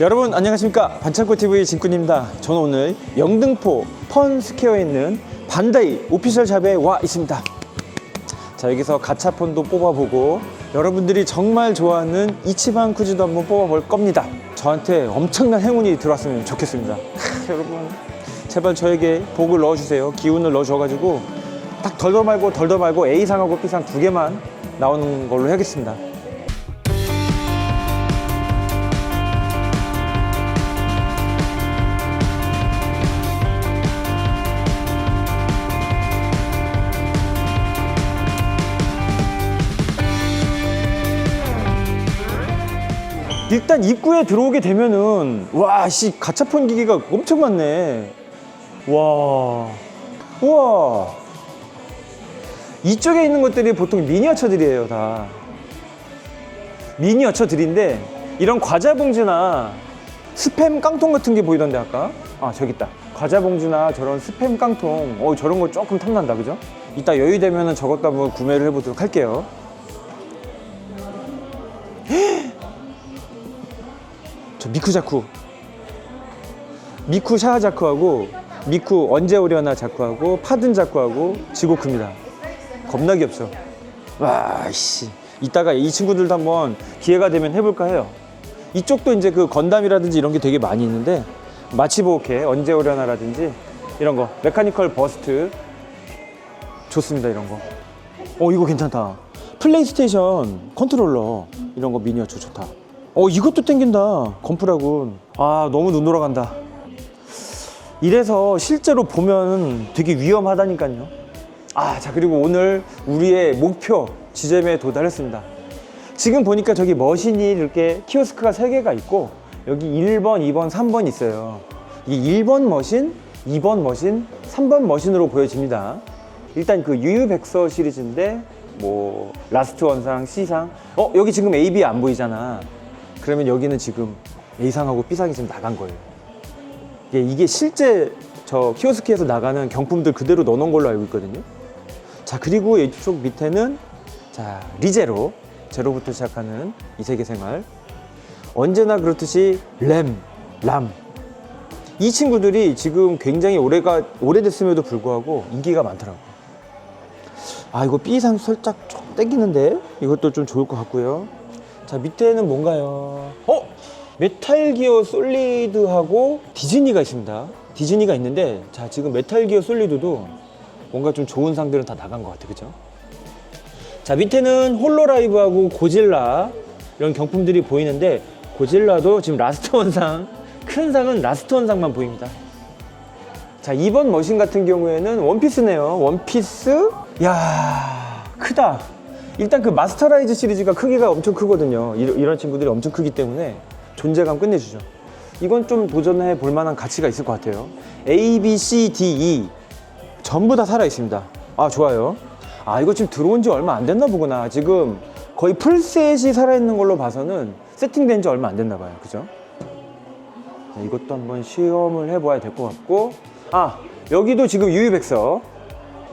여러분 안녕하십니까? 반창고TV 진꾼입니다. 저는 오늘 영등포 펀스퀘어에 있는 반다이 오피셜 샵에 와 있습니다. 자 여기서 가차 폰도 뽑아보고 여러분들이 정말 좋아하는 이치방 쿠즈도 한번 뽑아볼 겁니다. 저한테 엄청난 행운이 들어왔으면 좋겠습니다. 하, 여러분. 제발 저에게 복을 넣어주세요. 기운을 넣어줘가지고 딱 덜덜 말고 덜덜 말고 A상하고 B상 두 개만 나오는 걸로 해야겠습니다 일단 입구에 들어오게 되면은 와 씨 가차폰 기계가 엄청 많네. 와. 우와. 이쪽에 있는 것들이 보통 미니어처들이에요 다. 미니어처들인데 이런 과자 봉지나 스팸 깡통 같은 게 보이던데 아까? 아 저기 있다. 과자 봉지나 저런 스팸 깡통. 어 저런 거 조금 탐난다 그죠? 이따 여유 되면은 저것도 한번 구매를 해보도록 할게요 저 미쿠 자쿠. 미쿠 샤아 자쿠하고 미쿠 언제 오려나 자쿠하고 파든 자쿠하고 지고크입니다. 겁나 귀엽죠 와씨. 이따가 이 친구들도 한번 기회가 되면 해볼까 해요. 이쪽도 이제 그 건담이라든지 이런 게 되게 많이 있는데 마치보케 언제 오려나라든지 이런 거. 메카니컬 버스트. 좋습니다 이런 거 어 이거 괜찮다. 플레이스테이션 컨트롤러 이런 거 미니어처 좋다 어 이것도 땡긴다. 건프라군. 아 너무 눈 돌아간다. 이래서 실제로 보면 되게 위험하다니까요. 아 자 그리고 오늘 우리의 목표 지점에 도달했습니다. 지금 보니까 저기 머신이 이렇게 키오스크가 세개가 있고 여기 1번, 2번, 3번 있어요. 이 1번 머신, 2번 머신, 3번 머신으로 보여집니다. 일단 그 유유백서 시리즈인데 뭐 라스트 원상, C상. 어 여기 지금 A, B 안 보이잖아 그러면 여기는 지금 A상하고 B상이 지금 나간 거예요. 이게, 이게 실제 저 키오스크에서 나가는 경품들 그대로 넣어놓은 걸로 알고 있거든요. 자, 그리고 이쪽 밑에는 자, 리제로. 제로부터 시작하는 이 세계 생활. 언제나 그렇듯이 램, 람. 이 친구들이 지금 굉장히 오래가, 오래됐음에도 불구하고 인기가 많더라고요. 아, 이거 B상 살짝 좀 땡기는데? 이것도 좀 좋을 것 같고요. 자 밑에는 뭔가요? 어? 메탈 기어 솔리드하고 디즈니가 있습니다. 디즈니가 있는데 자 지금 메탈 기어 솔리드도 뭔가 좀 좋은 상들은 다 나간 것 같아 그죠? 자 밑에는 홀로라이브하고 고질라 이런 경품들이 보이는데 고질라도 지금 라스트 원상 큰 상은 라스트 원상만 보입니다. 자 이번 머신 같은 경우에는 원피스네요. 원피스 야 크다. 일단 그 마스터라이즈 시리즈가 크기가 엄청 크거든요. 이런, 친구들이 엄청 크기 때문에 존재감 끝내주죠. 이건 좀 도전해 볼 만한 가치가 있을 것 같아요. A, B, C, D, E 전부 다 살아 있습니다. 아 좋아요. 아 이거 지금 들어온 지 얼마 안 됐나 보구나. 지금 거의 풀셋이 살아 있는 걸로 봐서는 세팅된 지 얼마 안 됐나 봐요. 그죠? 자, 이것도 한번 시험을 해봐야 될 것 같고 아 여기도 지금 유유백서.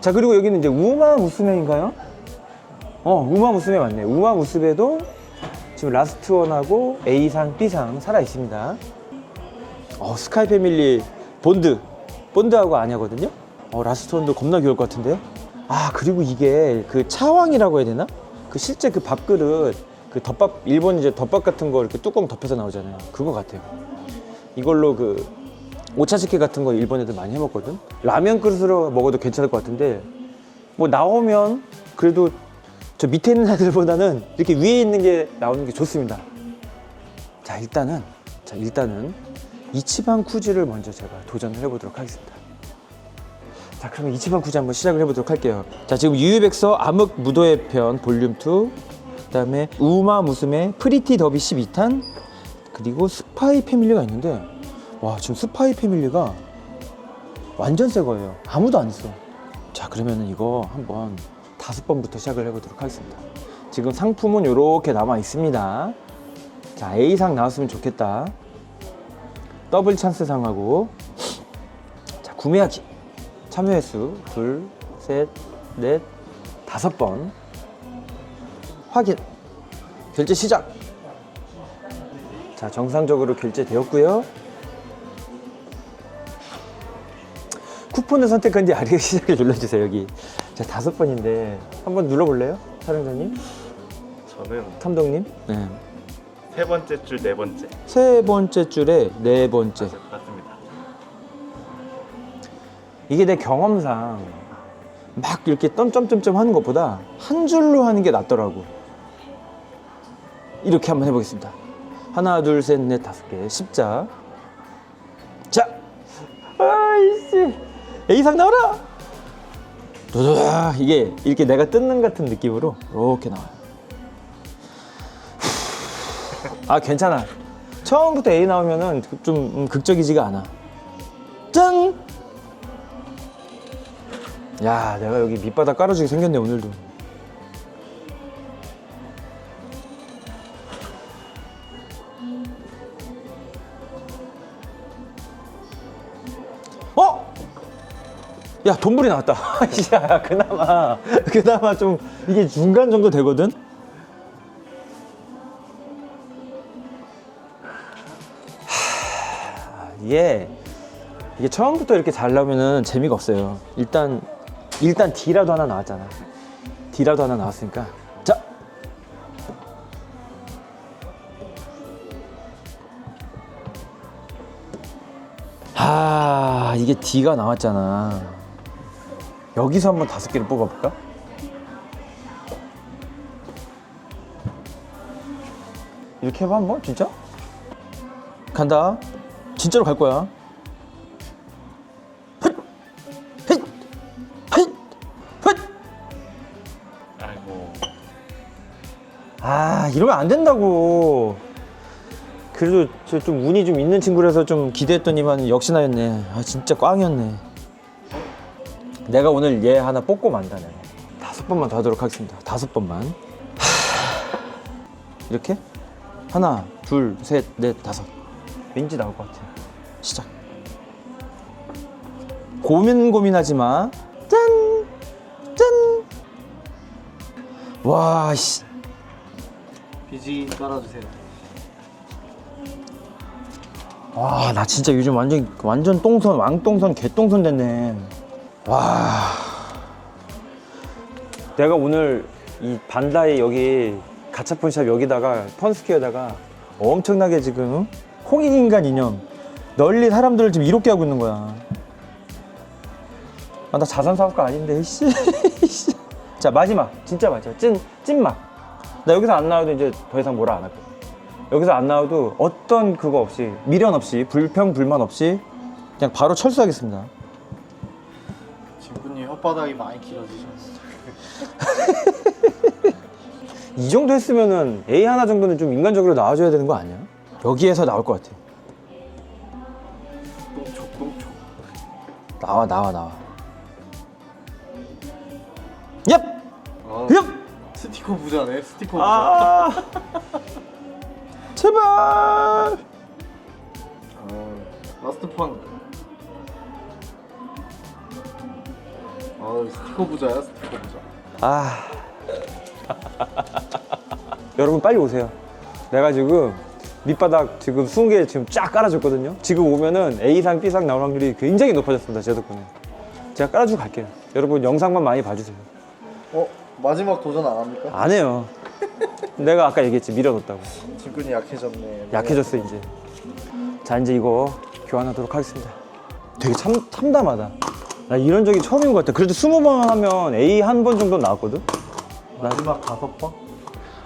자 그리고 여기는 이제 우마 무스메인가요? 어, 우마 무스베 맞네. 우마 무스베도 지금 라스트 원하고 A상, B상 살아 있습니다. 어, 스카이 패밀리 본드. 본드하고 아냐거든요? 어, 라스트 원도 겁나 귀여울 것 같은데? 아, 그리고 이게 그 차왕이라고 해야 되나? 그 실제 그 밥그릇, 그 덮밥, 일본 이제 덮밥 같은 거 이렇게 뚜껑 덮여서 나오잖아요. 그거 같아요. 이걸로 그 오차즈케 같은 거 일본 애들 많이 해 먹거든? 라면 그릇으로 먹어도 괜찮을 것 같은데, 뭐 나오면 그래도 저 밑에 있는 애들보다는 이렇게 위에 있는 게 나오는 게 좋습니다. 자, 일단은, 자, 일단은 이치방 쿠지를 먼저 제가 도전을 해보도록 하겠습니다. 자, 그러면 이치방 쿠지 한번 시작을 해보도록 할게요. 자, 지금 유유백서 암흑 무도의 편 볼륨 2, 그 다음에 우마 무스메 프리티 더비 12탄, 그리고 스파이 패밀리가 있는데, 와, 지금 스파이 패밀리가 완전 새 거예요. 아무도 안 했어. 자, 그러면은 이거 한번 다섯 번부터 시작을 해보도록 하겠습니다. 지금 상품은 이렇게 남아 있습니다. 자, A상 나왔으면 좋겠다. 더블 찬스 상하고. 자, 구매하기. 참여 횟수 둘, 셋, 넷, 다섯 번. 확인. 결제 시작. 자, 정상적으로 결제되었고요. 쿠폰을 선택한 뒤 아래 시작을 눌러주세요. 여기. 자, 다섯 번인데 한번 눌러볼래요? 촬영자님? 저는 감독님? 네. 세 번째 줄 네 번째 세 번째 줄에 네 번째. 맞습니다. 이게 내 경험상 막 이렇게 점점점점 하는 것보다 한 줄로 하는 게 낫더라고. 이렇게 한번 해보겠습니다. 하나, 둘, 셋, 넷, 다섯 개. 십자. 자, 아이씨, A상 나와라. 도도다. 이게 이렇게 내가 뜯는 같은 느낌으로 이렇게 나와요. 아 괜찮아. 처음부터 A 나오면은 좀 음, 극적이지가 않아. 짠. 야, 내가 여기 밑바닥 깔아주게 생겼네 오늘도. 야, 돈불이 나왔다. 야, 그나마, 그나마 좀 이게 중간 정도 되거든. 하, 이게 이게 처음부터 이렇게 잘 나오면은 재미가 없어요. 일단 일단 D라도 하나 나왔잖아. D라도 하나 나왔으니까. 자. 아, 이게 D가 나왔잖아. 여기서 한번 다섯 개를 뽑아볼까? 이렇게 해봐 한번? 진짜? 간다. 진짜로 갈 거야. 아이고. 아 이러면 안 된다고. 그래도 저 좀 운이 좀 있는 친구라서 좀 기대했더니만 역시나였네. 아 진짜 꽝이었네 내가 오늘 얘 하나 뽑고 만다 내가 다섯 번만 더 하도록 하겠습니다 다섯 번만 하... 이렇게 하나 둘 셋 넷 다섯 왠지 나올 것 같아 시작 고민 고민하지 마 짠! 짠! 와, 씨. 비지 깔아주세요. 와, 나 진짜 요즘 완전 완전 똥선, 왕똥선, 개똥선 됐네. 와. 내가 오늘 이 반다이 여기 가차폰샵 여기다가 펀스퀘어다가 엄청나게 지금 홍익인간 이념 널리 사람들을 지금 이롭게 하고 있는 거야. 아, 나 자산 사업가 아닌데, 씨. 씨. 자, 마지막. 진짜 마지막. 찐, 찐막. 나 여기서 안 나와도 이제 더 이상 뭐라 안 할 거야. 여기서 안 나와도 어떤 그거 없이 미련 없이 불평 불만 없이 그냥 바로 철수하겠습니다. 진구님 혓바닥이 많이 길어지셨어요. 이 정도 했으면은 A 하나 정도는 좀 인간적으로 나와줘야 되는 거 아니야? 여기에서 나올 것 같아. 똥촉 똥촉. 나와 나와 나와. 얍! 아, 얍! 스티커 부자네 스티커 부자. 아! 제발! 아, 라스트 판. 아 스티커 부자야 스티커 부자. 아. 여러분 빨리 오세요. 내가 지금 밑바닥 지금 20개 지금 쫙 깔아줬거든요. 지금 오면은 A상, B상 나올 확률이 굉장히 높아졌습니다. 제 덕분에. 제가 깔아주고 갈게요. 여러분 영상만 많이 봐주세요. 어 마지막 도전 안 합니까? 안 해요. 내가 아까 얘기했지 밀어놓다고. 진구님 약해졌네. 약해졌어 이제. 자 이제 이거 교환하도록 하겠습니다. 되게 참 참담하다. 나 이런 적이 처음인 것 같아. 그래도 20번 하면 A 한 번 정도 나왔거든. 마지막 다섯 번?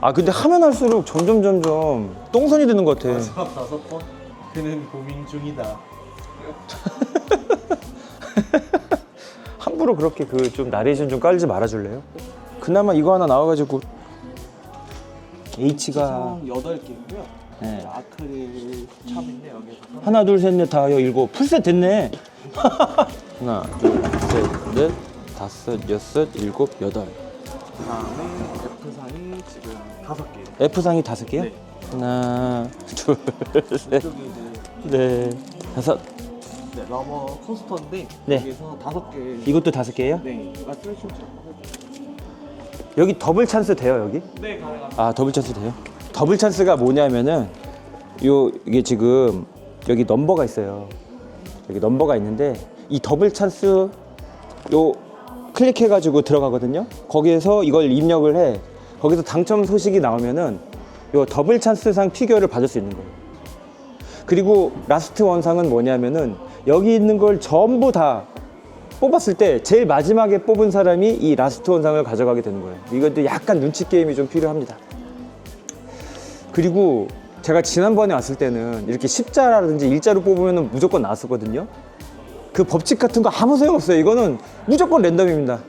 아 근데 하면 할수록 점점 점점 똥손이 되는 것 같아. 마지막 다섯 번? 그는 고민 중이다. 함부로 그렇게 그 좀 나레이션 좀 깔지 말아줄래요? 그나마 이거 하나 나와가지고 H가 총 여덟 개고요. 네. 아크릴 찹인데 여기서 하나 둘 셋 넷 다여 일곱 풀셋 됐네. 하나 둘셋넷 다섯 여섯 일곱 여덟. 그다음에 F 상이 지금 다섯 개. F 상이 다섯 개요? 네. 하나 둘셋 이쪽이 이제 넷 다섯. 네, 러머 코스터인데 네. 여기서 다섯 개. 이것도 다섯 개예요? 네. 좀. 여기 더블 찬스 돼요 여기? 네 가능합니다. 아 더블 찬스 돼요? 더블 찬스가 뭐냐면은 요 이게 지금 여기 넘버가 있어요. 여기 넘버가 있는데 이 더블 찬스 요 클릭해가지고 들어가거든요. 거기에서 이걸 입력을 해. 거기서 당첨 소식이 나오면은 요 더블 찬스상 피규어를 받을 수 있는 거예요. 그리고 라스트 원상은 뭐냐면은 여기 있는 걸 전부 다 뽑았을 때 제일 마지막에 뽑은 사람이 이 라스트 원상을 가져가게 되는 거예요. 이것도 약간 눈치 게임이 좀 필요합니다. 그리고 제가 지난번에 왔을 때는 이렇게 십자라든지 일자로 뽑으면 무조건 나왔었거든요. 그 법칙 같은 거 아무 소용 없어요. 이거는 무조건 랜덤입니다.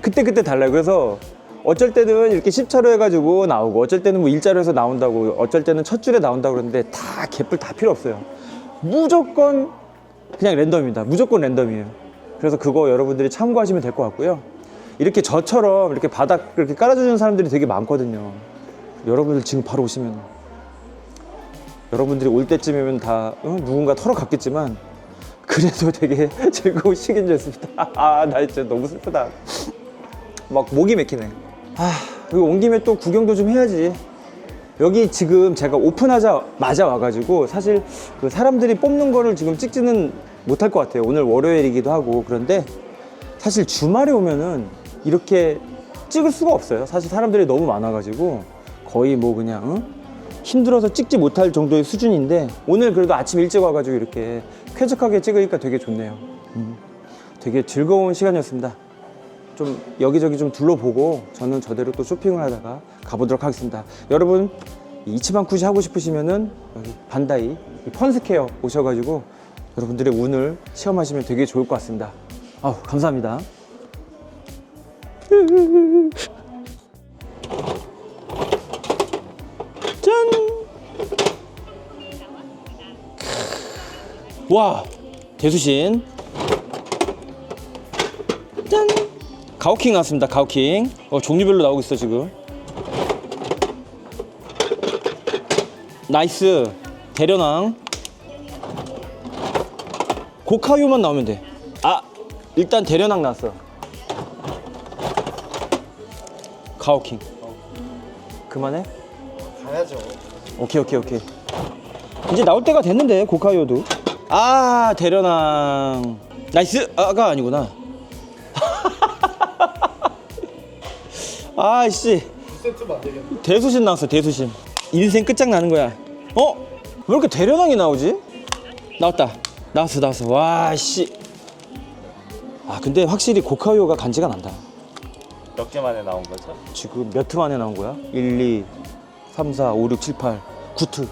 그때그때 달라요. 그래서 어쩔 때는 이렇게 십자로 해가지고 나오고 어쩔 때는 뭐 일자로 해서 나온다고 어쩔 때는 첫 줄에 나온다고 그러는데 다 개뿔 다 필요 없어요. 무조건 그냥 랜덤입니다. 무조건 랜덤이에요. 그래서 그거 여러분들이 참고하시면 될 것 같고요. 이렇게 저처럼 이렇게 바닥 이렇게 깔아주는 사람들이 되게 많거든요. 여러분들 지금 바로 오시면 여러분들이 올 때쯤이면 다 어? 누군가 털어갔겠지만 그래도 되게 즐거운 시간이었습니다. 아, 나 진짜 너무 슬프다. 막 목이 맥히네. 아, 여기 온 김에 또 구경도 좀 해야지. 여기 지금 제가 오픈하자마자 와가지고 사실 그 사람들이 뽑는 거를 지금 찍지는 못할 것 같아요. 오늘 월요일이기도 하고 그런데 사실 주말에 오면은 이렇게 찍을 수가 없어요. 사실 사람들이 너무 많아가지고 거의 뭐 그냥 응? 힘들어서 찍지 못할 정도의 수준인데 오늘 그래도 아침 일찍 와가지고 이렇게 쾌적하게 찍으니까 되게 좋네요. 음, 되게 즐거운 시간이었습니다. 좀 여기저기 좀 둘러보고 저는 저대로 또 쇼핑을 하다가 가보도록 하겠습니다. 여러분 이 이치방 쿠시 하고 싶으시면은 여기 반다이 이 펀스케어 오셔가지고 여러분들의 운을 시험하시면 되게 좋을 것 같습니다. 아우 감사합니다. 와 대수신 짠! 가오킹 나왔습니다. 가오킹. 어, 종류별로 나오고 있어 지금. 나이스. 대련왕. 고카요만 나오면 돼. 아, 일단 대련왕 나왔어. 가오킹. 그만해? 가야죠. 오케이 오케이 오케이. 이제 나올 때가 됐는데 고카요도. 아 대련왕. 나이스. 아가 아니구나. 아씨 되겠네. 대수신 나왔어 대수신 인생 끝장나는 거야 어? 왜 이렇게 대련왕이 나오지? 나왔다 나왔어 나왔어 와씨 아 근데 확실히 고카요가 간지가 난다 몇 개 만에 나온 거죠? 지금 몇 트 만에 나온 거야? 1, 2, 3, 4, 5, 6, 7, 8 9트